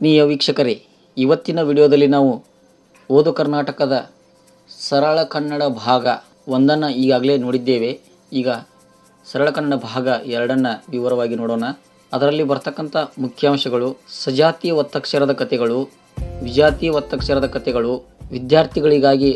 ಆತ್ಮೀಯ ವೀಕ್ಷಕರೇ, ಇವತ್ತಿನ ವಿಡಿಯೋದಲ್ಲಿ ನಾವು ಓದು ಕರ್ನಾಟಕದ ಸರಳ ಕನ್ನಡ ಭಾಗ ಒಂದನ್ನು ಈಗಾಗಲೇ ನೋಡಿದ್ದೇವೆ. ಈಗ ಸರಳ ಕನ್ನಡ ಭಾಗ ಎರಡನ್ನು ವಿವರವಾಗಿ ನೋಡೋಣ. ಅದರಲ್ಲಿ ಬರ್ತಕ್ಕಂಥ ಮುಖ್ಯಾಂಶಗಳು ಸಜಾತಿ ಒತ್ತಕ್ಷರದ ಕಥೆಗಳು, ವಿಜಾತಿ ಒತ್ತಕ್ಷರದ ಕಥೆಗಳು, ವಿದ್ಯಾರ್ಥಿಗಳಿಗಾಗಿ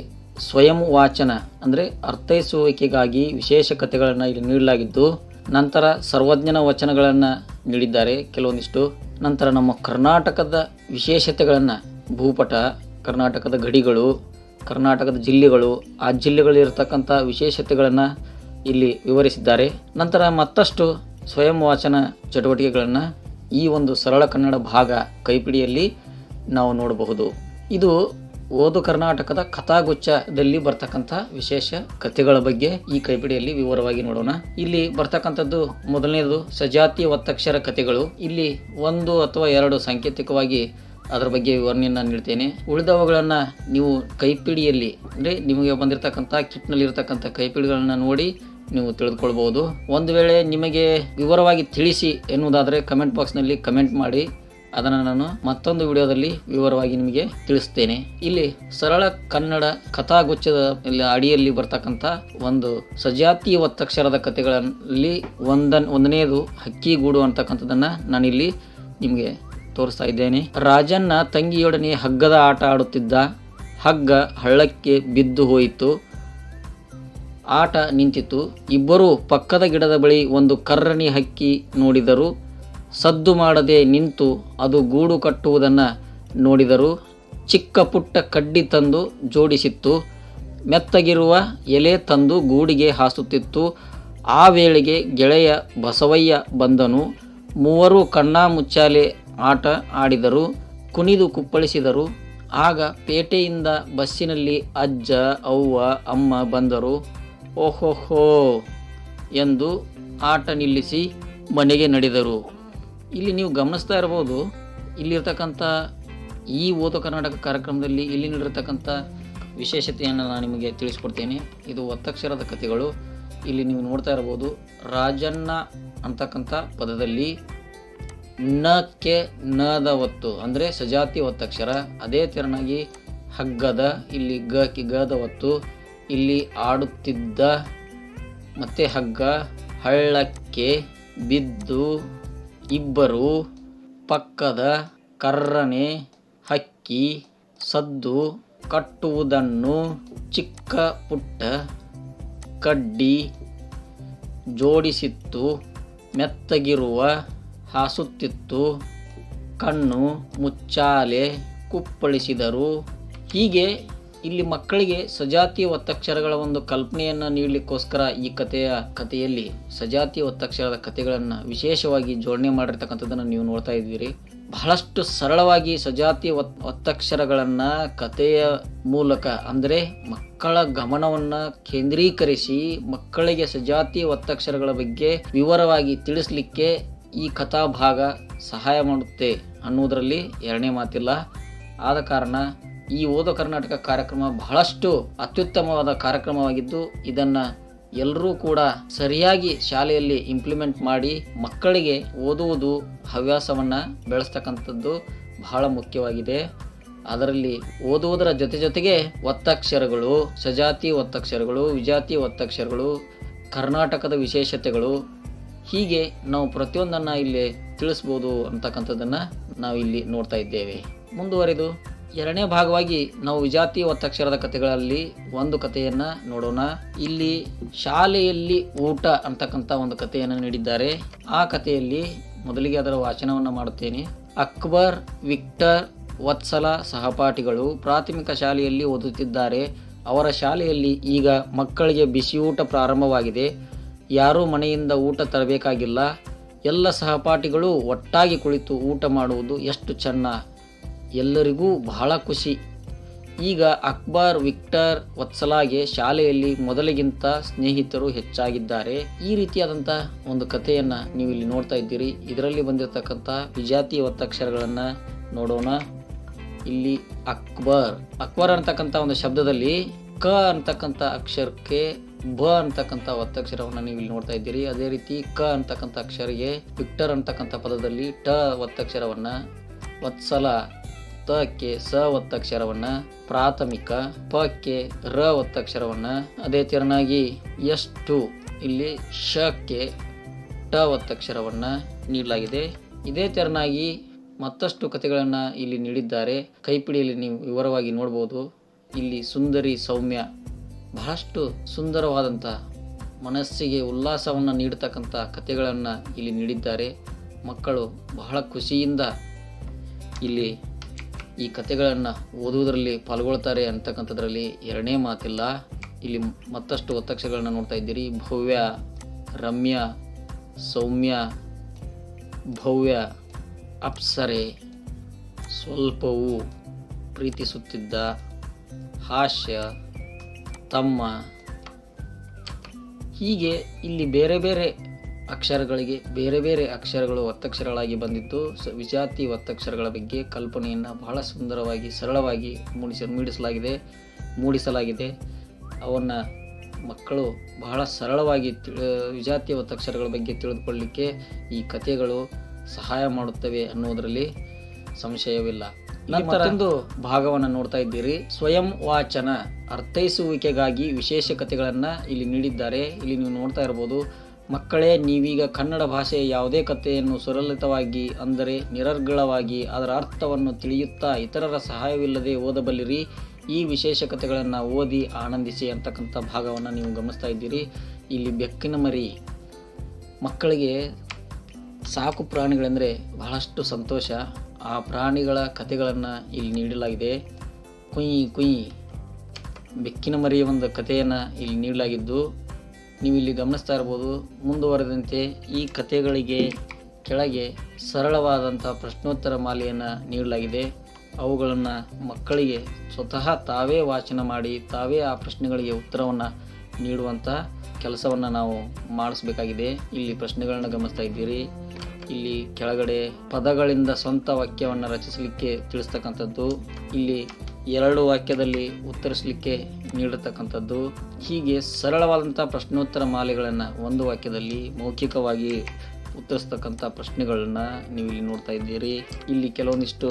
ಸ್ವಯಂ ವಾಚನ, ಅಂದರೆ ಅರ್ಥೈಸುವಿಕೆಗಾಗಿ ವಿಶೇಷ ಕಥೆಗಳನ್ನು ಇಲ್ಲಿ ನೀಡಲಾಗಿದ್ದು ನಂತರ ಸರ್ವಜ್ಞನ ವಚನಗಳನ್ನು ನೀಡಿದ್ದಾರೆ ಕೆಲವೊಂದಿಷ್ಟು. ನಂತರ ನಮ್ಮ ಕರ್ನಾಟಕದ ವಿಶೇಷತೆಗಳನ್ನು, ಭೂಪಟ, ಕರ್ನಾಟಕದ ಗಡಿಗಳು, ಕರ್ನಾಟಕದ ಜಿಲ್ಲೆಗಳು, ಆ ಜಿಲ್ಲೆಗಳಿರ್ತಕ್ಕಂಥ ವಿಶೇಷತೆಗಳನ್ನು ಇಲ್ಲಿ ವಿವರಿಸಿದ್ದಾರೆ. ನಂತರ ಮತ್ತಷ್ಟು ಸ್ವಯಂ ವಾಚನ ಚಟುವಟಿಕೆಗಳನ್ನು ಈ ಒಂದು ಸರಳ ಕನ್ನಡ ಭಾಗ ಕೈಪಿಡಿಯಲ್ಲಿ ನಾವು ನೋಡಬಹುದು. ಇದು ಓದು ಕರ್ನಾಟಕದ ಕಥಾಗುಚ್ಛದಲ್ಲಿ ಬರ್ತಕ್ಕಂಥ ವಿಶೇಷ ಕಥೆಗಳ ಬಗ್ಗೆ ಈ ಕೈಪಿಡಿಯಲ್ಲಿ ವಿವರವಾಗಿ ನೋಡೋಣ. ಇಲ್ಲಿ ಬರ್ತಕ್ಕಂಥದ್ದು ಮೊದಲನೇದು ಸಜಾತಿ ಒತ್ತಕ್ಷರ ಕಥೆಗಳು. ಇಲ್ಲಿ ಒಂದು ಅಥವಾ ಎರಡು ಸಾಂಕೇತಿಕವಾಗಿ ಅದರ ಬಗ್ಗೆ ವಿವರಣೆಯನ್ನು ನೀಡ್ತೇನೆ. ಉಳಿದವುಗಳನ್ನು ನೀವು ಕೈಪಿಡಿಯಲ್ಲಿ, ಅಂದರೆ ನಿಮಗೆ ಬಂದಿರತಕ್ಕಂಥ ಕಿಟ್ನಲ್ಲಿ ಇರತಕ್ಕಂಥ ಕೈಪಿಡಿಗಳನ್ನು ನೋಡಿ ನೀವು ತಿಳಿದುಕೊಳ್ಬೋದು ಒಂದು ವೇಳೆ ನಿಮಗೆ ವಿವರವಾಗಿ ತಿಳಿಸಿ ಎನ್ನುವುದಾದರೆ ಕಮೆಂಟ್ ಬಾಕ್ಸ್ನಲ್ಲಿ ಕಮೆಂಟ್ ಮಾಡಿ. ಅದನ್ನು ನಾನು ಮತ್ತೊಂದು ವಿಡಿಯೋದಲ್ಲಿ ವಿವರವಾಗಿ ನಿಮಗೆ ತಿಳಿಸ್ತೇನೆ. ಇಲ್ಲಿ ಸರಳ ಕನ್ನಡ ಕಥಾಗುಚ್ಛದ ಅಡಿಯಲ್ಲಿ ಬರ್ತಕ್ಕಂಥ ಒಂದು ಸಜಾತಿ ಒತ್ತಕ್ಷರದ ಕಥೆಗಳಲ್ಲಿ ಒಂದನ್ ಹಕ್ಕಿ ಗೂಡು ಅಂತಕ್ಕಂಥದ್ದನ್ನು ನಾನಿಲ್ಲಿ ನಿಮಗೆ ತೋರಿಸ್ತಾ ಇದ್ದೇನೆ. ರಾಜನ್ನ ತಂಗಿಯೊಡನೆ ಹಗ್ಗದ ಆಟ ಆಡುತ್ತಿದ್ದ ಹಗ್ಗ ಹಳ್ಳಕ್ಕೆ ಬಿದ್ದು ಹೋಯಿತು. ಆಟ ನಿಂತಿತು ಇಬ್ಬರೂ ಪಕ್ಕದ ಗಿಡದ ಬಳಿ ಒಂದು ಕರ್ರನಿ ಹಕ್ಕಿ ನೋಡಿದರು. ಸದ್ದು ಮಾಡದೆ ನಿಂತು ಅದು ಗೂಡು ಕಟ್ಟುವುದನ್ನು ನೋಡಿದರು ಚಿಕ್ಕ ಪುಟ್ಟ ಕಡ್ಡಿ ತಂದು ಜೋಡಿಸಿತ್ತು. ಮೆತ್ತಗಿರುವ ಎಲೆ ತಂದು ಗೂಡಿಗೆ ಹಾಸುತ್ತಿತ್ತು. ಆ ವೇಳೆಗೆ ಗೆಳೆಯ ಬಸವಯ್ಯ ಬಂದನು. ಮೂವರು ಕಣ್ಣಾ ಮುಚ್ಚಾಲೆ ಆಟ ಆಡಿದರು, ಕುಣಿದು ಕುಪ್ಪಳಿಸಿದರು. ಆಗ ಪೇಟೆಯಿಂದ ಬಸ್ಸಿನಲ್ಲಿ ಅಜ್ಜ, ಅವ್ವ, ಅಮ್ಮ ಬಂದರು. ಓಹೋಹೋ ಎಂದು ಆಟ ನಿಲ್ಲಿಸಿ ಮನೆಗೆ ನಡೆದರು. ಇಲ್ಲಿ ನೀವು ಗಮನಿಸ್ತಾ ಇರ್ಬೋದು, ಇಲ್ಲಿರ್ತಕ್ಕಂಥ ಈ ಓದು ಕರ್ನಾಟಕ ಕಾರ್ಯಕ್ರಮದಲ್ಲಿ ಇಲ್ಲಿ ನೀಡಿರ್ತಕ್ಕಂಥ ವಿಶೇಷತೆಯನ್ನು ನಾನು ನಿಮಗೆ ತಿಳಿಸ್ಕೊಡ್ತೇನೆ. ಇದು ಒತ್ತಕ್ಷರದ ಕಥೆಗಳು. ಇಲ್ಲಿ ನೀವು ನೋಡ್ತಾ ಇರ್ಬೋದು, ರಾಜಣ್ಣ ಅಂತಕ್ಕಂಥ ಪದದಲ್ಲಿ ನಕ್ಕೆ ನದ ಒತ್ತು, ಅಂದರೆ ಸಜಾತಿ ಒತ್ತಕ್ಷರ. ಅದೇ ತೆರನಾಗಿ ಹಗ್ಗದ, ಇಲ್ಲಿ ಗ ಕಿ ಗದ ಒತ್ತು, ಇಲ್ಲಿ ಆಡುತ್ತಿದ್ದ, ಮತ್ತೆ ಹಗ್ಗ, ಹಳ್ಳಕ್ಕೆ ಬಿದ್ದು ಇಬ್ಬರು ಪಕ್ಕದ ಕರ್ರನೆ ಹಕ್ಕಿ ಸದ್ದು ಕಟ್ಟುವುದನ್ನು ಚಿಕ್ಕ ಪುಟ್ಟ ಕಡ್ಡಿ ಜೋಡಿಸಿತ್ತು, ಮೆತ್ತಗಿರುವ ಹಾಸುತ್ತಿತ್ತು, ಕಣ್ಣು ಮುಚ್ಚಾಲೆ ಕುಪ್ಪಳಿಸಿದರು. ಹೀಗೆ ಇಲ್ಲಿ ಮಕ್ಕಳಿಗೆ ಸಜಾತಿ ಒತ್ತಕ್ಷರಗಳ ಒಂದು ಕಲ್ಪನೆಯನ್ನು ನೀಡಲಿಕ್ಕೋಸ್ಕರ ಈ ಕಥೆಯ ಕಥೆಯಲ್ಲಿ ಸಜಾತಿ ಒತ್ತಕ್ಷರದ ಕಥೆಗಳನ್ನು ವಿಶೇಷವಾಗಿ ಜೋಡಣೆ ಮಾಡಿರ್ತಕ್ಕಂಥದ್ದನ್ನು ನೀವು ನೋಡ್ತಾ ಇದ್ದೀರಿ. ಬಹಳಷ್ಟು ಸರಳವಾಗಿ ಸಜಾತಿ ಒತ್, ಒತ್ತಕ್ಷರಗಳನ್ನು ಕಥೆಯ ಮೂಲಕ ಅಂದರೆ ಮಕ್ಕಳ ಗಮನವನ್ನು ಕೇಂದ್ರೀಕರಿಸಿ ಮಕ್ಕಳಿಗೆ ಸಜಾತಿ ಒತ್ತಕ್ಷರಗಳ ಬಗ್ಗೆ ವಿವರವಾಗಿ ತಿಳಿಸ್ಲಿಕ್ಕೆ ಈ ಕಥಾಭಾಗ ಸಹಾಯ ಮಾಡುತ್ತೆ ಅನ್ನೋದರಲ್ಲಿ ಎರಡನೇ ಮಾತಿಲ್ಲ. ಆದ ಕಾರಣ ಈ ಓದೋ ಕರ್ನಾಟಕ ಕಾರ್ಯಕ್ರಮ ಬಹಳಷ್ಟು ಅತ್ಯುತ್ತಮವಾದ ಕಾರ್ಯಕ್ರಮವಾಗಿದ್ದು, ಇದನ್ನು ಎಲ್ಲರೂ ಕೂಡ ಸರಿಯಾಗಿ ಶಾಲೆಯಲ್ಲಿ ಇಂಪ್ಲಿಮೆಂಟ್ ಮಾಡಿ ಮಕ್ಕಳಿಗೆ ಓದುವುದು ಹವ್ಯಾಸವನ್ನು ಬೆಳೆಸ್ತಕ್ಕಂಥದ್ದು ಬಹಳ ಮುಖ್ಯವಾಗಿದೆ. ಅದರಲ್ಲಿ ಓದುವುದರ ಜೊತೆ ಜೊತೆಗೆ ಒತ್ತಕ್ಷರಗಳು, ಸಜಾತಿ ಒತ್ತಕ್ಷರಗಳು, ವಿಜಾತಿ ಒತ್ತಕ್ಷರಗಳು, ಕರ್ನಾಟಕದ ವಿಶೇಷತೆಗಳು, ಹೀಗೆ ನಾವು ಪ್ರತಿಯೊಂದನ್ನು ಇಲ್ಲಿ ತಿಳಿಸ್ಬೋದು ಅಂತಕ್ಕಂಥದ್ದನ್ನು ನಾವು ಇಲ್ಲಿ ನೋಡ್ತಾ ಇದ್ದೇವೆ. ಮುಂದುವರೆದು ಎರಡನೇ ಭಾಗವಾಗಿ ನಾವು ವಿಜಾತಿ ಒತ್ತಕ್ಷರದ ಕಥೆಗಳಲ್ಲಿ ಒಂದು ಕಥೆಯನ್ನು ನೋಡೋಣ. ಇಲ್ಲಿ ಶಾಲೆಯಲ್ಲಿ ಊಟ ಅಂತಕ್ಕಂಥ ಒಂದು ಕಥೆಯನ್ನು ನೀಡಿದ್ದಾರೆ. ಆ ಕಥೆಯಲ್ಲಿ ಮೊದಲಿಗೆ ಅದರ ವಾಚನವನ್ನು ಮಾಡುತ್ತೇನೆ. ಅಕ್ಬರ್, ವಿಕ್ಟರ್, ವತ್ಸಲ ಸಹಪಾಠಿಗಳು ಪ್ರಾಥಮಿಕ ಶಾಲೆಯಲ್ಲಿ ಓದುತ್ತಿದ್ದಾರೆ. ಅವರ ಶಾಲೆಯಲ್ಲಿ ಈಗ ಮಕ್ಕಳಿಗೆ ಬಿಸಿಯೂಟ ಪ್ರಾರಂಭವಾಗಿದೆ. ಯಾರೂ ಮನೆಯಿಂದ ಊಟ ತರಬೇಕಾಗಿಲ್ಲ. ಎಲ್ಲ ಸಹಪಾಠಿಗಳು ಒಟ್ಟಾಗಿ ಕುಳಿತು ಊಟ ಮಾಡುವುದು ಎಷ್ಟು ಚೆನ್ನ. ಎಲ್ಲರಿಗೂ ಬಹಳ ಖುಷಿ. ಈಗ ಅಕ್ಬರ್, ವಿಕ್ಟರ್ ವತ್ಸಲಾಗೆ ಶಾಲೆಯಲ್ಲಿ ಮೊದಲಿಗಿಂತ ಸ್ನೇಹಿತರು ಹೆಚ್ಚಾಗಿದ್ದಾರೆ. ಈ ರೀತಿಯಾದಂಥ ಒಂದು ಕಥೆಯನ್ನು ನೀವು ಇಲ್ಲಿ ನೋಡ್ತಾ ಇದ್ದೀರಿ. ಇದರಲ್ಲಿ ಬಂದಿರತಕ್ಕಂಥ ವಿಜಾತಿ ಒತ್ತಕ್ಷರಗಳನ್ನು ನೋಡೋಣ. ಇಲ್ಲಿ ಅಕ್ಬರ್. ಅಕ್ಬರ್ ಅಂತಕ್ಕಂಥ ಒಂದು ಶಬ್ದದಲ್ಲಿ ಕ ಅಂತಕ್ಕಂಥ ಅಕ್ಷರಕ್ಕೆ ಬ ಅಂತಕ್ಕಂಥ ಒತ್ತಕ್ಷರವನ್ನು ನೀವು ಇಲ್ಲಿ ನೋಡ್ತಾ ಇದ್ದೀರಿ. ಅದೇ ರೀತಿ ಕ ಅಂತಕ್ಕಂಥ ಅಕ್ಷರಿಗೆ ವಿಕ್ಟರ್ ಅಂತಕ್ಕಂಥ ಪದದಲ್ಲಿ ಟ ಒತ್ತಕ್ಷರವನ್ನು ವತ್ಸಲ ತಕ್ಕೆ ಸ ಒತ್ತಕ್ಷರವನ್ನು, ಪ್ರಾಥಮಿಕ ಪಕ್ಕೆ ರ ಒತ್ತಕ್ಷರವನ್ನು, ಅದೇ ತೆರನಾಗಿ ಎಷ್ಟು, ಇಲ್ಲಿ ಶಕ್ಕೆ ಟ ಒತ್ತಕ್ಷರವನ್ನು ನೀಡಲಾಗಿದೆ. ಇದೇ ತೆರನಾಗಿ ಮತ್ತಷ್ಟು ಕಥೆಗಳನ್ನು ಇಲ್ಲಿ ನೀಡಿದ್ದಾರೆ. ಕೈಪಿಡಿಯಲ್ಲಿ ನೀವು ವಿವರವಾಗಿ ನೋಡ್ಬೋದು. ಇಲ್ಲಿ ಸುಂದರಿ ಸೌಮ್ಯ, ಬಹಳಷ್ಟು ಸುಂದರವಾದಂಥ ಮನಸ್ಸಿಗೆ ಉಲ್ಲಾಸವನ್ನು ನೀಡತಕ್ಕಂಥ ಕಥೆಗಳನ್ನು ಇಲ್ಲಿ ನೀಡಿದ್ದಾರೆ. ಮಕ್ಕಳು ಬಹಳ ಖುಷಿಯಿಂದ ಇಲ್ಲಿ ಈ ಕಥೆಗಳನ್ನು ಓದುವುದರಲ್ಲಿ ಪಾಲ್ಗೊಳ್ತಾರೆ ಅಂತಕ್ಕಂಥದ್ರಲ್ಲಿ ಎರಡನೇ ಮಾತಿಲ್ಲ. ಇಲ್ಲಿ ಮತ್ತಷ್ಟು ಒತ್ತಕ್ಷರಗಳನ್ನು ನೋಡ್ತಾ ಇದ್ದೀರಿ. ಭವ್ಯ, ರಮ್ಯ, ಸೌಮ್ಯ, ಭವ್ಯ, ಅಪ್ಸರೆ, ಸ್ವಲ್ಪವೂ ಪ್ರೀತಿಸುತ್ತಿದ್ದ ಹಾಸ್ಯ, ತಮ್ಮ. ಹೀಗೆ ಇಲ್ಲಿ ಬೇರೆ ಬೇರೆ ಅಕ್ಷರಗಳಿಗೆ ಬೇರೆ ಬೇರೆ ಅಕ್ಷರಗಳು ಒತ್ತಕ್ಷರಗಳಾಗಿ ಬಂದಿದ್ದು ಸ ವಿಜಾತಿ ಒತ್ತಕ್ಷರಗಳ ಬಗ್ಗೆ ಕಲ್ಪನೆಯನ್ನು ಬಹಳ ಸುಂದರವಾಗಿ ಸರಳವಾಗಿ ಮೂಡಿಸ ಮೂಡಿಸಲಾಗಿದೆ ಮೂಡಿಸಲಾಗಿದೆ. ಅವನ್ನು ಮಕ್ಕಳು ಬಹಳ ಸರಳವಾಗಿ ತಿಳಿ ವಿಜಾತಿ ಒತ್ತಕ್ಷರಗಳ ಬಗ್ಗೆ ತಿಳಿದುಕೊಳ್ಳಲಿಕ್ಕೆ ಈ ಕಥೆಗಳು ಸಹಾಯ ಮಾಡುತ್ತವೆ ಅನ್ನೋದರಲ್ಲಿ ಸಂಶಯವಿಲ್ಲ. ನಂತರ ಒಂದು ಭಾಗವನ್ನು ನೋಡ್ತಾ ಇದ್ದೀರಿ. ಸ್ವಯಂ ವಾಚನ ಅರ್ಥೈಸುವಿಕೆಗಾಗಿ ವಿಶೇಷ ಕಥೆಗಳನ್ನು ಇಲ್ಲಿ ನೀಡಿದ್ದಾರೆ. ಇಲ್ಲಿ ನೀವು ನೋಡ್ತಾ ಇರ್ಬೋದು ಮಕ್ಕಳೇ, ನೀವೀಗ ಕನ್ನಡ ಭಾಷೆಯ ಯಾವುದೇ ಕಥೆಯನ್ನು ಸುರಲಿತವಾಗಿ ಅಂದರೆ ನಿರರ್ಗಳವಾಗಿ ಅದರ ಅರ್ಥವನ್ನು ತಿಳಿಯುತ್ತಾ ಇತರರ ಸಹಾಯವಿಲ್ಲದೆ ಓದಬಲ್ಲಿರಿ. ಈ ವಿಶೇಷ ಕಥೆಗಳನ್ನು ಓದಿ ಆನಂದಿಸಿ ಅಂತಕ್ಕಂಥ ಭಾಗವನ್ನು ನೀವು ಗಮನಿಸ್ತಾ ಇದ್ದೀರಿ. ಇಲ್ಲಿ ಬೆಕ್ಕಿನ ಮರಿ. ಮಕ್ಕಳಿಗೆ ಸಾಕು ಪ್ರಾಣಿಗಳೆಂದರೆ ಬಹಳಷ್ಟು ಸಂತೋಷ. ಆ ಪ್ರಾಣಿಗಳ ಕಥೆಗಳನ್ನು ಇಲ್ಲಿ ನೀಡಲಾಗಿದೆ. ಕುಯಿ ಕುಯಿ. ಬೆಕ್ಕಿನ ಮರಿಯ ಒಂದು ಕಥೆಯನ್ನು ಇಲ್ಲಿ ನೀಡಲಾಗಿದ್ದು ನೀವು ಇಲ್ಲಿ ಗಮನಿಸ್ತಾ ಇರ್ಬೋದು, ಮುಂದುವರೆದಂತೆ ಈ ಕಥೆಗಳಿಗೆ ಕೆಳಗೆ ಸರಳವಾದಂಥ ಪ್ರಶ್ನೋತ್ತರ ಮಾಲೆಯನ್ನು ನೀಡಲಾಗಿದೆ. ಅವುಗಳನ್ನು ಮಕ್ಕಳಿಗೆ ಸ್ವತಃ ತಾವೇ ವಾಚನ ಮಾಡಿ, ತಾವೇ ಆ ಪ್ರಶ್ನೆಗಳಿಗೆ ಉತ್ತರವನ್ನು ನೀಡುವಂಥ ಕೆಲಸವನ್ನು ನಾವು ಮಾಡಿಸ್ಬೇಕಾಗಿದೆ. ಇಲ್ಲಿ ಪ್ರಶ್ನೆಗಳನ್ನು ಗಮನಿಸ್ತಾ ಇದ್ದೀರಿ. ಇಲ್ಲಿ ಕೆಳಗಡೆ ಪದಗಳಿಂದ ಸ್ವಂತ ವಾಕ್ಯವನ್ನು ರಚಿಸಲಿಕ್ಕೆ ತಿಳಿಸ್ತಕ್ಕಂಥದ್ದು. ಇಲ್ಲಿ ಎರಡು ವಾಕ್ಯದಲ್ಲಿ ಉತ್ತರಿಸಲಿಕ್ಕೆ ನೀಡತಕ್ಕಂಥದ್ದು. ಹೀಗೆ ಸರಳವಾದಂಥ ಪ್ರಶ್ನೋತ್ತರ ಮಾಲೆಗಳನ್ನು ಒಂದು ವಾಕ್ಯದಲ್ಲಿ ಮೌಖಿಕವಾಗಿ ಉತ್ತರಿಸ್ತಕ್ಕಂಥ ಪ್ರಶ್ನೆಗಳನ್ನು ನೀವು ಇಲ್ಲಿ ನೋಡ್ತಾ ಇದ್ದೀರಿ. ಇಲ್ಲಿ ಕೆಲವೊಂದಿಷ್ಟು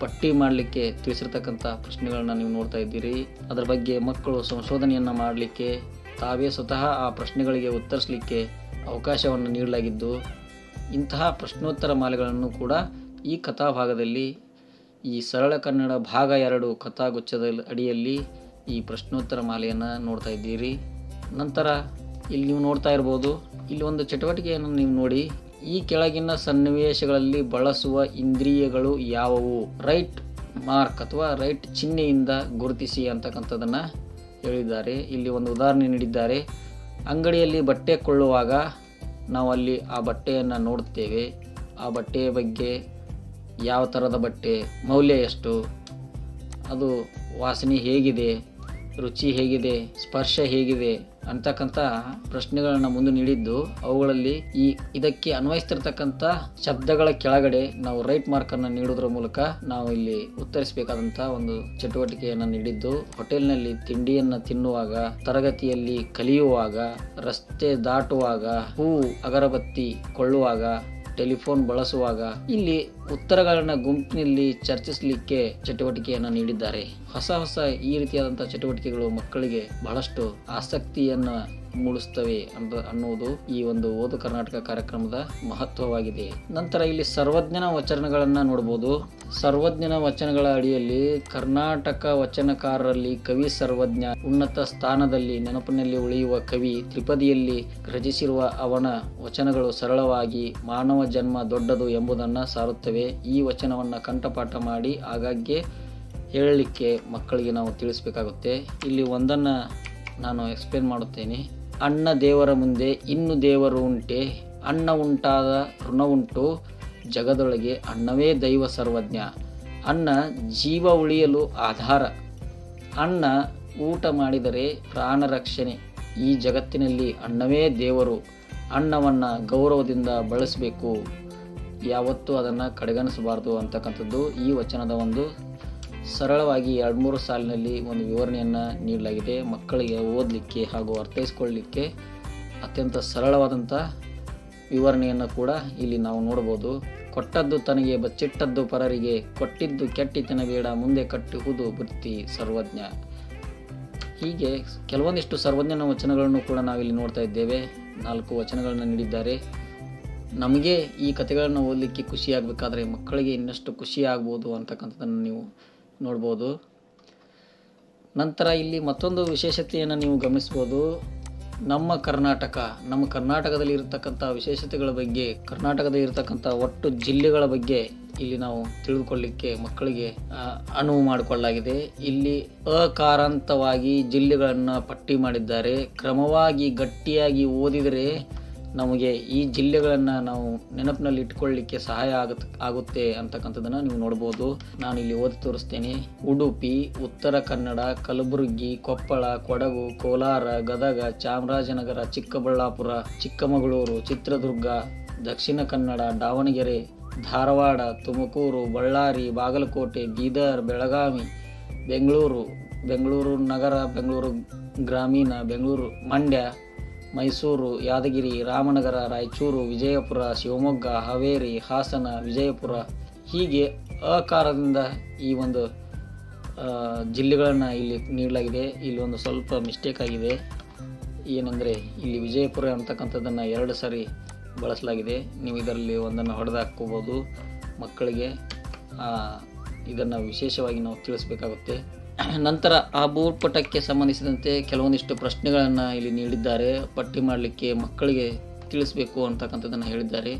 ಪಟ್ಟಿ ಮಾಡಲಿಕ್ಕೆ ತಿಳಿಸಿರ್ತಕ್ಕಂಥ ಪ್ರಶ್ನೆಗಳನ್ನು ನೀವು ನೋಡ್ತಾ ಇದ್ದೀರಿ. ಅದರ ಬಗ್ಗೆ ಮಕ್ಕಳು ಸಂಶೋಧನೆಯನ್ನು ಮಾಡಲಿಕ್ಕೆ ತಾವೇ ಸ್ವತಃ ಆ ಪ್ರಶ್ನೆಗಳಿಗೆ ಉತ್ತರಿಸಲಿಕ್ಕೆ ಅವಕಾಶವನ್ನು ನೀಡಲಾಗಿದ್ದು, ಇಂತಹ ಪ್ರಶ್ನೋತ್ತರ ಮಾಲೆಗಳನ್ನು ಕೂಡ ಈ ಕಥಾಭಾಗದಲ್ಲಿ ಈ ಸರಳ ಕನ್ನಡ ಭಾಗ ಎರಡು ಕಥಾಗುಚ್ಛದ ಅಡಿಯಲ್ಲಿ ಈ ಪ್ರಶ್ನೋತ್ತರ ಮಾಲೆಯನ್ನು ನೋಡ್ತಾ ಇದ್ದೀರಿ. ನಂತರ ಇಲ್ಲಿ ನೀವು ನೋಡ್ತಾ ಇರ್ಬೋದು. ಇಲ್ಲಿ ಒಂದು ಚಟುವಟಿಕೆಯನ್ನು ನೀವು ನೋಡಿ. ಈ ಕೆಳಗಿನ ಸನ್ನಿವೇಶಗಳಲ್ಲಿ ಬಳಸುವ ಇಂದ್ರಿಯಗಳು ಯಾವುವು? ರೈಟ್ ಮಾರ್ಕ್ ಅಥವಾ ರೈಟ್ ಚಿಹ್ನೆಯಿಂದ ಗುರುತಿಸಿ ಅಂತಕ್ಕಂಥದ್ದನ್ನು ಹೇಳಿದ್ದಾರೆ. ಇಲ್ಲಿ ಒಂದು ಉದಾಹರಣೆ ನೀಡಿದ್ದಾರೆ. ಅಂಗಡಿಯಲ್ಲಿ ಬಟ್ಟೆ ಕೊಳ್ಳುವಾಗ ನಾವು ಅಲ್ಲಿ ಆ ಬಟ್ಟೆಯನ್ನು ನೋಡುತ್ತೇವೆ. ಆ ಬಟ್ಟೆಯ ಬಗ್ಗೆ ಯಾವ ಥರದ ಬಟ್ಟೆ, ಮೌಲ್ಯ ಎಷ್ಟು, ಅದು ವಾಸನೆ ಹೇಗಿದೆ, ರುಚಿ ಹೇಗಿದೆ, ಸ್ಪರ್ಶ ಹೇಗಿದೆ ಅಂತಕ್ಕಂಥ ಪ್ರಶ್ನೆಗಳನ್ನು ಮುಂದೆ ನೀಡಿದ್ದು, ಅವುಗಳಲ್ಲಿ ಈ ಇದಕ್ಕೆ ಅನ್ವಯಿಸ್ತಿರ್ತಕ್ಕಂಥ ಶಬ್ದಗಳ ಕೆಳಗಡೆ ನಾವು ರೈಟ್ ಮಾರ್ಕನ್ನು ನೀಡೋದ್ರ ಮೂಲಕ ನಾವು ಇಲ್ಲಿ ಉತ್ತರಿಸಬೇಕಾದಂಥ ಒಂದು ಚಟುವಟಿಕೆಯನ್ನು ನೀಡಿದ್ದು, ಹೋಟೆಲ್ನಲ್ಲಿ ತಿಂಡಿಯನ್ನು ತಿನ್ನುವಾಗ, ತರಗತಿಯಲ್ಲಿ ಕಲಿಯುವಾಗ, ರಸ್ತೆ ದಾಟುವಾಗ, ಹೂ ಅಗರಬತ್ತಿ ಕೊಳ್ಳುವಾಗ ಟೆಲಿಫೋನ್ ಬಳಸುವಾಗ ಇಲ್ಲಿ ಉತ್ತರಗಳನ್ನ ಗುಂಪಿನಲ್ಲಿ ಚರ್ಚಿಸಲಿಕ್ಕೆ ಚಟುವಟಿಕೆಯನ್ನು ನೀಡಿದ್ದಾರೆ. ಹೊಸ ಹೊಸ ಈ ರೀತಿಯಾದಂತಹ ಚಟುವಟಿಕೆಗಳು ಮಕ್ಕಳಿಗೆ ಬಹಳಷ್ಟು ಆಸಕ್ತಿಯನ್ನು ಮೂಡಿಸ್ತವೆ ಅಂತ ಅನ್ನುವುದು ಈ ಒಂದು ಓದು ಕರ್ನಾಟಕ ಕಾರ್ಯಕ್ರಮದ ಮಹತ್ವವಾಗಿದೆ. ನಂತರ ಇಲ್ಲಿ ಸರ್ವಜ್ಞನ ವಚನಗಳನ್ನು ನೋಡಬಹುದು ಸರ್ವಜ್ಞನ ವಚನಗಳ ಅಡಿಯಲ್ಲಿ ಕರ್ನಾಟಕ ವಚನಕಾರರಲ್ಲಿ ಕವಿ ಸರ್ವಜ್ಞ, ಉನ್ನತ ಸ್ಥಾನದಲ್ಲಿ ನೆನಪಿನಲ್ಲಿ ಉಳಿಯುವ ಕವಿ ತ್ರಿಪದಿಯಲ್ಲಿ ರಚಿಸಿರುವ ಅವನ ವಚನಗಳು ಸರಳವಾಗಿ ಮಾನವ ಜನ್ಮ ದೊಡ್ಡದು ಎಂಬುದನ್ನು ಸಾರುತ್ತವೆ. ಈ ವಚನವನ್ನು ಕಂಠಪಾಠ ಮಾಡಿ ಆಗಾಗ್ಗೆ ಹೇಳಲಿಕ್ಕೆ ಮಕ್ಕಳಿಗೆ ನಾವು ತಿಳಿಸಬೇಕಾಗುತ್ತೆ. ಇಲ್ಲಿ ಒಂದನ್ನು ನಾನು ಎಕ್ಸ್ಪ್ಲೇನ್ ಮಾಡುತ್ತೇನೆ. ಅಣ್ಣ ದೇವರ ಮುಂದೆ ಇನ್ನು ದೇವರು ಉಂಟೆ, ಅಣ್ಣ ಉಂಟಾದ ಋಣವುಂಟು, ಜಗದೊಳಗೆ ಅಣ್ಣವೇ ದೈವ ಸರ್ವಜ್ಞ. ಅನ್ನ ಜೀವ ಉಳಿಯಲು ಆಧಾರ. ಅನ್ನ ಊಟ ಮಾಡಿದರೆ ಪ್ರಾಣ ರಕ್ಷಣೆ. ಈ ಜಗತ್ತಿನಲ್ಲಿ ಅಣ್ಣವೇ ದೇವರು. ಅನ್ನವನ್ನು ಗೌರವದಿಂದ ಬಳಸಬೇಕು. ಯಾವತ್ತೂ ಅದನ್ನು ಕಡೆಗಣಿಸಬಾರ್ದು ಅಂತಕ್ಕಂಥದ್ದು ಈ ವಚನದ ಒಂದು ಸರಳವಾಗಿ ಎರಡು ಮೂರು ಸಾಲಿನಲ್ಲಿ ಒಂದು ವಿವರಣೆಯನ್ನು ನೀಡಲಾಗಿದೆ. ಮಕ್ಕಳಿಗೆ ಓದಲಿಕ್ಕೆ ಹಾಗೂ ಅರ್ಥೈಸ್ಕೊಳ್ಳಲಿಕ್ಕೆ ಅತ್ಯಂತ ಸರಳವಾದಂಥ ವಿವರಣೆಯನ್ನು ಕೂಡ ಇಲ್ಲಿ ನಾವು ನೋಡಬಹುದು. ಕೊಟ್ಟದ್ದು ತನಗೆ ಬಚ್ಚಿಟ್ಟದ್ದು ಪರರಿಗೆ, ಕೊಟ್ಟಿದ್ದು ಕೆಟ್ಟಿ ಬೇಡ, ಮುಂದೆ ಕಟ್ಟುವುದು ವೃತ್ತಿ ಸರ್ವಜ್ಞ. ಹೀಗೆ ಕೆಲವೊಂದಿಷ್ಟು ಸರ್ವಜ್ಞನ ವಚನಗಳನ್ನು ಕೂಡ ನಾವಿಲ್ಲಿ ನೋಡ್ತಾ ಇದ್ದೇವೆ. ನಾಲ್ಕು ವಚನಗಳನ್ನು ನೀಡಿದ್ದಾರೆ. ನಮಗೆ ಈ ಕಥೆಗಳನ್ನು ಓದಲಿಕ್ಕೆ ಖುಷಿಯಾಗಬೇಕಾದ್ರೆ ಮಕ್ಕಳಿಗೆ ಇನ್ನಷ್ಟು ಖುಷಿ ಆಗ್ಬೋದು ಅಂತಕ್ಕಂಥದ್ದನ್ನು ನೀವು ನೋಡ್ಬೋದು. ನಂತರ ಇಲ್ಲಿ ಮತ್ತೊಂದು ವಿಶೇಷತೆಯನ್ನು ನೀವು ಗಮನಿಸ್ಬೋದು. ನಮ್ಮ ಕರ್ನಾಟಕ, ನಮ್ಮ ಕರ್ನಾಟಕದಲ್ಲಿ ಇರತಕ್ಕಂಥ ವಿಶೇಷತೆಗಳ ಬಗ್ಗೆ, ಕರ್ನಾಟಕದಲ್ಲಿ ಇರತಕ್ಕಂಥ ಒಟ್ಟು ಜಿಲ್ಲೆಗಳ ಬಗ್ಗೆ ಇಲ್ಲಿ ನಾವು ತಿಳಿದುಕೊಳ್ಳಿಕ್ಕೆ ಮಕ್ಕಳಿಗೆ ಅನುವು ಮಾಡಿಕೊಳ್ಳಲಾಗಿದೆ. ಇಲ್ಲಿ ಅಕಾರಾಂತವಾಗಿ ಜಿಲ್ಲೆಗಳನ್ನು ಪಟ್ಟಿ ಮಾಡಿದ್ದಾರೆ. ಕ್ರಮವಾಗಿ ಗಟ್ಟಿಯಾಗಿ ಓದಿದರೆ ನಮಗೆ ಈ ಜಿಲ್ಲೆಗಳನ್ನು ನಾವು ನೆನಪಿನಲ್ಲಿ ಇಟ್ಕೊಳ್ಳಿಕ್ಕೆ ಸಹಾಯ ಆಗುತ್ತೆ ಆಗುತ್ತೆ ಅಂತಕ್ಕಂಥದ್ದನ್ನು ನೀವು ನೋಡ್ಬೋದು. ನಾನು ಇಲ್ಲಿ ಓದಿ ತೋರಿಸ್ತೇನೆ. ಉಡುಪಿ, ಉತ್ತರ ಕನ್ನಡ, ಕಲಬುರಗಿ, ಕೊಪ್ಪಳ, ಕೊಡಗು, ಕೋಲಾರ, ಗದಗ, ಚಾಮರಾಜನಗರ, ಚಿಕ್ಕಬಳ್ಳಾಪುರ, ಚಿಕ್ಕಮಗಳೂರು, ಚಿತ್ರದುರ್ಗ, ದಕ್ಷಿಣ ಕನ್ನಡ, ದಾವಣಗೆರೆ, ಧಾರವಾಡ, ತುಮಕೂರು, ಬಳ್ಳಾರಿ, ಬಾಗಲಕೋಟೆ, ಬೀದರ್, ಬೆಳಗಾವಿ, ಬೆಂಗಳೂರು ಬೆಂಗಳೂರು ನಗರ, ಬೆಂಗಳೂರು ಗ್ರಾಮೀಣ, ಬೆಂಗಳೂರು ಮಂಡ್ಯ ಮೈಸೂರು, ಯಾದಗಿರಿ, ರಾಮನಗರ, ರಾಯಚೂರು, ವಿಜಯಪುರ, ಶಿವಮೊಗ್ಗ, ಹಾವೇರಿ, ಹಾಸನ, ವಿಜಯಪುರ ಹೀಗೆ ಅಕಾರದಿಂದ ಈ ಒಂದು ಜಿಲ್ಲೆಗಳನ್ನು ಇಲ್ಲಿ ನೀಡಲಾಗಿದೆ. ಇಲ್ಲಿ ಒಂದು ಸ್ವಲ್ಪ ಮಿಸ್ಟೇಕ್ ಆಗಿದೆ. ಏನೆಂದರೆ ಇಲ್ಲಿ ವಿಜಯಪುರ ಅಂತಕ್ಕಂಥದ್ದನ್ನು ಎರಡು ಸಾರಿ ಬಳಸಲಾಗಿದೆ. ನೀವು ಇದರಲ್ಲಿ ಒಂದನ್ನು ಹೊಡೆದು ಹಾಕ್ಕೋಬೋದು ಮಕ್ಕಳಿಗೆ ಇದನ್ನು ವಿಶೇಷವಾಗಿ ನಾವು ತಿಳಿಸ್ಬೇಕಾಗುತ್ತೆ. ನಂತರ ಆ ಭೂಪಟಕ್ಕೆ ಸಂಬಂಧಿಸಿದಂತೆ ಕೆಲವೊಂದಿಷ್ಟು ಪ್ರಶ್ನೆಗಳನ್ನು ಇಲ್ಲಿ ನೀಡಿದ್ದಾರೆ. ಪಟ್ಟಿ ಮಾಡಲಿಕ್ಕೆ ಮಕ್ಕಳಿಗೆ ತಿಳಿಸಬೇಕು ಅಂತಕ್ಕಂಥದ್ದನ್ನು ಹೇಳಿದ್ದಾರೆ.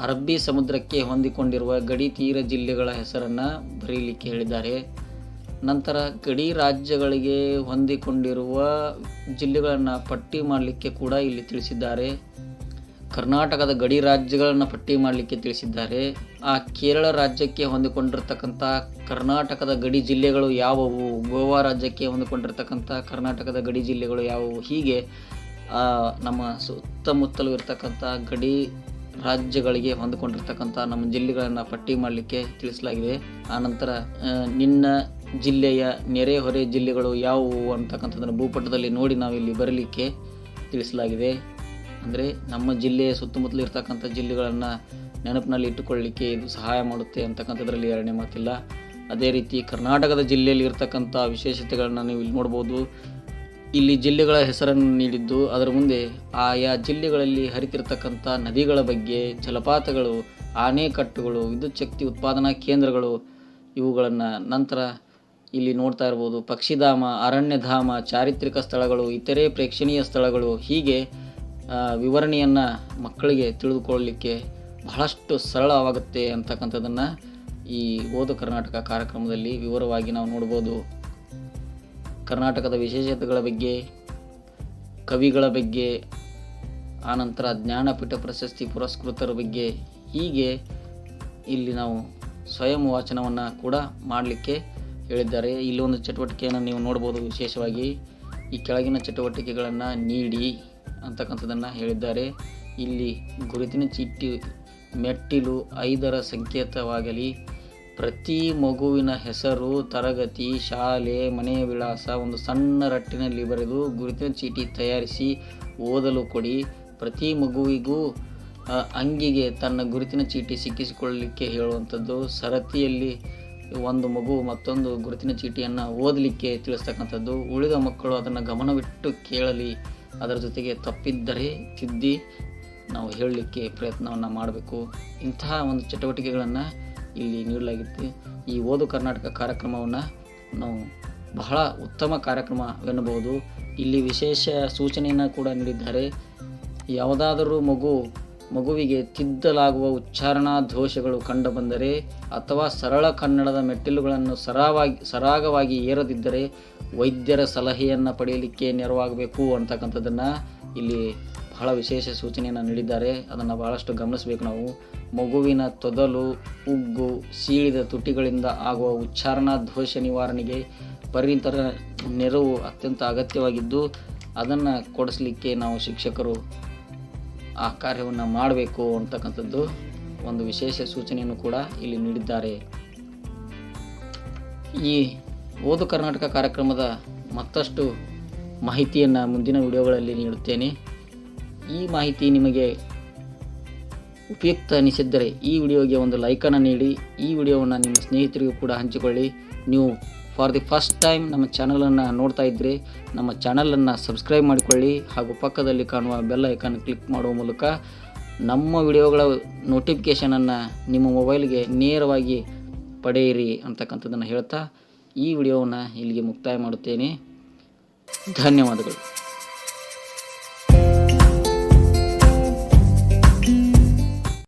ಅರಬ್ಬಿ ಸಮುದ್ರಕ್ಕೆ ಹೊಂದಿಕೊಂಡಿರುವ ಗಡಿ ತೀರ ಜಿಲ್ಲೆಗಳ ಹೆಸರನ್ನು ಬರೀಲಿಕ್ಕೆ ಹೇಳಿದ್ದಾರೆ. ನಂತರ ಗಡಿ ರಾಜ್ಯಗಳಿಗೆ ಹೊಂದಿಕೊಂಡಿರುವ ಜಿಲ್ಲೆಗಳನ್ನು ಪಟ್ಟಿ ಮಾಡಲಿಕ್ಕೆ ಕೂಡ ಇಲ್ಲಿ ತಿಳಿಸಿದ್ದಾರೆ. ಕರ್ನಾಟಕದ ಗಡಿ ರಾಜ್ಯಗಳನ್ನು ಪಟ್ಟಿ ಮಾಡಲಿಕ್ಕೆ ತಿಳಿಸಿದ್ದಾರೆ. ಆ ಕೇರಳ ರಾಜ್ಯಕ್ಕೆ ಹೊಂದಿಕೊಂಡಿರ್ತಕ್ಕಂಥ ಕರ್ನಾಟಕದ ಗಡಿ ಜಿಲ್ಲೆಗಳು ಯಾವುವು? ಗೋವಾ ರಾಜ್ಯಕ್ಕೆ ಹೊಂದಿಕೊಂಡಿರ್ತಕ್ಕಂಥ ಕರ್ನಾಟಕದ ಗಡಿ ಜಿಲ್ಲೆಗಳು ಯಾವುವು? ಹೀಗೆ ನಮ್ಮ ಸುತ್ತಮುತ್ತಲು ಇರತಕ್ಕಂಥ ಗಡಿ ರಾಜ್ಯಗಳಿಗೆ ಹೊಂದಿಕೊಂಡಿರ್ತಕ್ಕಂಥ ನಮ್ಮ ಜಿಲ್ಲೆಗಳನ್ನು ಪಟ್ಟಿ ಮಾಡಲಿಕ್ಕೆ ತಿಳಿಸಲಾಗಿದೆ. ಆನಂತರ ನಿನ್ನ ಜಿಲ್ಲೆಯ ನೆರೆಹೊರೆ ಜಿಲ್ಲೆಗಳು ಯಾವುವು ಅಂತಕ್ಕಂಥದ್ದನ್ನು ಭೂಪಟದಲ್ಲಿ ನೋಡಿ ನಾವಿಲ್ಲಿ ಬರಲಿಕ್ಕೆ ತಿಳಿಸಲಾಗಿದೆ. ಅಂದರೆ ನಮ್ಮ ಜಿಲ್ಲೆಯ ಸುತ್ತಮುತ್ತಲು ಇರ್ತಕ್ಕಂಥ ಜಿಲ್ಲೆಗಳನ್ನು ನೆನಪಿನಲ್ಲಿ ಇಟ್ಟುಕೊಳ್ಳಲಿಕ್ಕೆ ಇದು ಸಹಾಯ ಮಾಡುತ್ತೆ ಅಂತಕ್ಕಂಥದ್ರಲ್ಲಿ ಎರಡನೇ ಮಾತಿಲ್ಲ. ಅದೇ ರೀತಿ ಕರ್ನಾಟಕದ ಜಿಲ್ಲೆಯಲ್ಲಿ ಇರ್ತಕ್ಕಂಥ ವಿಶೇಷತೆಗಳನ್ನು ನೀವು ಇಲ್ಲಿ ನೋಡ್ಬೋದು. ಇಲ್ಲಿ ಜಿಲ್ಲೆಗಳ ಹೆಸರನ್ನು ನೀಡಿದ್ದು, ಅದರ ಮುಂದೆ ಆಯಾ ಜಿಲ್ಲೆಗಳಲ್ಲಿ ಹರಿತಿರ್ತಕ್ಕಂಥ ನದಿಗಳ ಬಗ್ಗೆ ಜಲಪಾತಗಳು ಆಣೆಕಟ್ಟುಗಳು ವಿದ್ಯುತ್ ಶಕ್ತಿ ಉತ್ಪಾದನಾ ಕೇಂದ್ರಗಳು ಇವುಗಳನ್ನು ನಂತರ ಇಲ್ಲಿ ನೋಡ್ತಾ ಇರ್ಬೋದು. ಪಕ್ಷಿಧಾಮ, ಅರಣ್ಯಧಾಮ, ಚಾರಿತ್ರಿಕ ಸ್ಥಳಗಳು, ಇತರೆ ಪ್ರೇಕ್ಷಣೀಯ ಸ್ಥಳಗಳು ಹೀಗೆ ವಿವರಣೆಯನ್ನು ಮಕ್ಕಳಿಗೆ ತಿಳಿದುಕೊಳ್ಳಲಿಕ್ಕೆ ಬಹಳಷ್ಟು ಸರಳವಾಗುತ್ತೆ ಅಂತಕ್ಕಂಥದ್ದನ್ನು ಈ ಓದು ಕರ್ನಾಟಕ ಕಾರ್ಯಕ್ರಮದಲ್ಲಿ ವಿವರವಾಗಿ ನಾವು ನೋಡ್ಬೋದು. ಕರ್ನಾಟಕದ ವಿಶೇಷತೆಗಳ ಬಗ್ಗೆ, ಕವಿಗಳ ಬಗ್ಗೆ ಆನಂತರ ಜ್ಞಾನಪೀಠ ಪ್ರಶಸ್ತಿ ಪುರಸ್ಕೃತರ ಬಗ್ಗೆ ಹೀಗೆ ಇಲ್ಲಿ ನಾವು ಸ್ವಯಂ ವಾಚನವನ್ನು ಕೂಡ ಮಾಡಲಿಕ್ಕೆ ಹೇಳಿದ್ದಾರೆ. ಇಲ್ಲೊಂದು ಚಟುವಟಿಕೆಯನ್ನು ನೀವು ನೋಡ್ಬೋದು ವಿಶೇಷವಾಗಿ. ಈ ಕೆಳಗಿನ ಚಟುವಟಿಕೆಗಳನ್ನು ನೀಡಿ. ಅಂತಕ್ಕಂಥದ್ದನ್ನು ಹೇಳಿದ್ದಾರೆ. ಇಲ್ಲಿ ಗುರುತಿನ ಚೀಟಿ ಮೆಟ್ಟಿಲು ಐದರ ಸಂಕೇತವಾಗಲಿ. ಪ್ರತಿ ಮಗುವಿನ ಹೆಸರು, ತರಗತಿ, ಶಾಲೆ, ಮನೆಯ ವಿಳಾಸ, ಒಂದು ಸಣ್ಣ ರಟ್ಟಿನಲ್ಲಿ ಬರೆದು ಗುರುತಿನ ಚೀಟಿ ತಯಾರಿಸಿ ಓದಲು ಕೊಡಿ. ಪ್ರತಿ ಮಗುವಿಗೂ ಅಂಗಿಗೆ ತನ್ನ ಗುರುತಿನ ಚೀಟಿ ಸಿಕ್ಕಿಸಿಕೊಳ್ಳಲಿಕ್ಕೆ ಹೇಳುವಂಥದ್ದು. ಸರತಿಯಲ್ಲಿ ಒಂದು ಮಗು ಮತ್ತೊಂದು ಗುರುತಿನ ಚೀಟಿಯನ್ನು ಓದಲಿಕ್ಕೆ ತಿಳಿಸ್ತಕ್ಕಂಥದ್ದು. ಉಳಿದ ಮಕ್ಕಳು ಅದನ್ನು ಗಮನವಿಟ್ಟು ಕೇಳಲಿ. ಅದರ ಜೊತೆಗೆ ತಪ್ಪಿದ್ದರೆ ತಿದ್ದಿ ನಾವು ಹೇಳಲಿಕ್ಕೆ ಪ್ರಯತ್ನವನ್ನು ಮಾಡಬೇಕು. ಇಂತಹ ಒಂದು ಚಟುವಟಿಕೆಗಳನ್ನು ಇಲ್ಲಿ ನೀಡಲಾಗಿತ್ತು. ಈ ಓದು ಕರ್ನಾಟಕ ಕಾರ್ಯಕ್ರಮವನ್ನು ನಾವು ಬಹಳ ಉತ್ತಮ ಕಾರ್ಯಕ್ರಮವೆನ್ನಬಹುದು. ಇಲ್ಲಿ ವಿಶೇಷ ಸೂಚನೆಯನ್ನು ಕೂಡ ನೀಡಿದ್ದಾರೆ. ಯಾವುದಾದರೂ ಮಗು ಮಗುವಿಗೆ ತಿದ್ದಲಾಗುವ ಉಚ್ಚಾರಣಾ ದೋಷಗಳು ಕಂಡುಬಂದರೆ ಅಥವಾ ಸರಳ ಕನ್ನಡದ ಮೆಟ್ಟಿಲುಗಳನ್ನು ಸರಾವಾಗಿ, ಸರಾಗವಾಗಿ ಏರದಿದ್ದರೆ ವೈದ್ಯರ ಸಲಹೆಯನ್ನು ಪಡೆಯಲಿಕ್ಕೆ ನೆರವಾಗಬೇಕು ಅಂತಕ್ಕಂಥದ್ದನ್ನು ಇಲ್ಲಿ ಬಹಳ ವಿಶೇಷ ಸೂಚನೆಯನ್ನು ನೀಡಿದ್ದಾರೆ. ಅದನ್ನು ಭಾಳಷ್ಟು ಗಮನಿಸಬೇಕು ನಾವು. ಮಗುವಿನ ತೊದಲು, ಉಗ್ಗು, ಸೀಳಿದ ತುಟಿಗಳಿಂದ ಆಗುವ ಉಚ್ಚಾರಣಾ ದೋಷ ನಿವಾರಣೆಗೆ ಪರಿಣಿತರ ನೆರವು ಅತ್ಯಂತ ಅಗತ್ಯವಾಗಿದ್ದು, ಅದನ್ನು ಕೊಡಿಸಲಿಕ್ಕೆ ನಾವು ಶಿಕ್ಷಕರು ಆ ಕಾರ್ಯವನ್ನು ಮಾಡಬೇಕು ಅಂತಕ್ಕಂಥದ್ದು ಒಂದು ವಿಶೇಷ ಸೂಚನೆಯನ್ನು ಕೂಡ ಇಲ್ಲಿ ನೀಡಿದ್ದಾರೆ. ಈ ಓದು ಕರ್ನಾಟಕ ಕಾರ್ಯಕ್ರಮದ ಮತ್ತಷ್ಟು ಮಾಹಿತಿಯನ್ನು ಮುಂದಿನ ವಿಡಿಯೋಗಳಲ್ಲಿ ನೀಡುತ್ತೇನೆ. ಈ ಮಾಹಿತಿ ನಿಮಗೆ ಉಪಯುಕ್ತ ಅನಿಸಿದ್ದರೆ ಈ ವಿಡಿಯೋಗೆ ಒಂದು ಲೈಕನ್ನು ನೀಡಿ, ಈ ವಿಡಿಯೋವನ್ನು ನಿಮ್ಮ ಸ್ನೇಹಿತರಿಗೂ ಕೂಡ ಹಂಚಿಕೊಳ್ಳಿ. ನೀವು ಫಾರ್ ದಿ ಫಸ್ಟ್ ಟೈಮ್ ನಮ್ಮ ಚಾನಲನ್ನು ನೋಡ್ತಾ ಇದ್ದರೆ ನಮ್ಮ ಚಾನಲನ್ನು ಸಬ್ಸ್ಕ್ರೈಬ್ ಮಾಡಿಕೊಳ್ಳಿ ಹಾಗೂ ಪಕ್ಕದಲ್ಲಿ ಕಾಣುವ ಬೆಲ್ ಐಕಾನ್ ಕ್ಲಿಕ್ ಮಾಡುವ ಮೂಲಕ ನಮ್ಮ ವಿಡಿಯೋಗಳ ನೋಟಿಫಿಕೇಷನನ್ನು ನಿಮ್ಮ ಮೊಬೈಲ್ಗೆ ನೇರವಾಗಿ ಪಡೆಯಿರಿ ಅಂತಕ್ಕಂಥದ್ದನ್ನು ಹೇಳ್ತಾ ಈ ವಿಡಿಯೋವನ್ನು ಇಲ್ಲಿಗೆ ಮುಕ್ತಾಯ ಮಾಡುತ್ತೇನೆ. ಧನ್ಯವಾದಗಳು.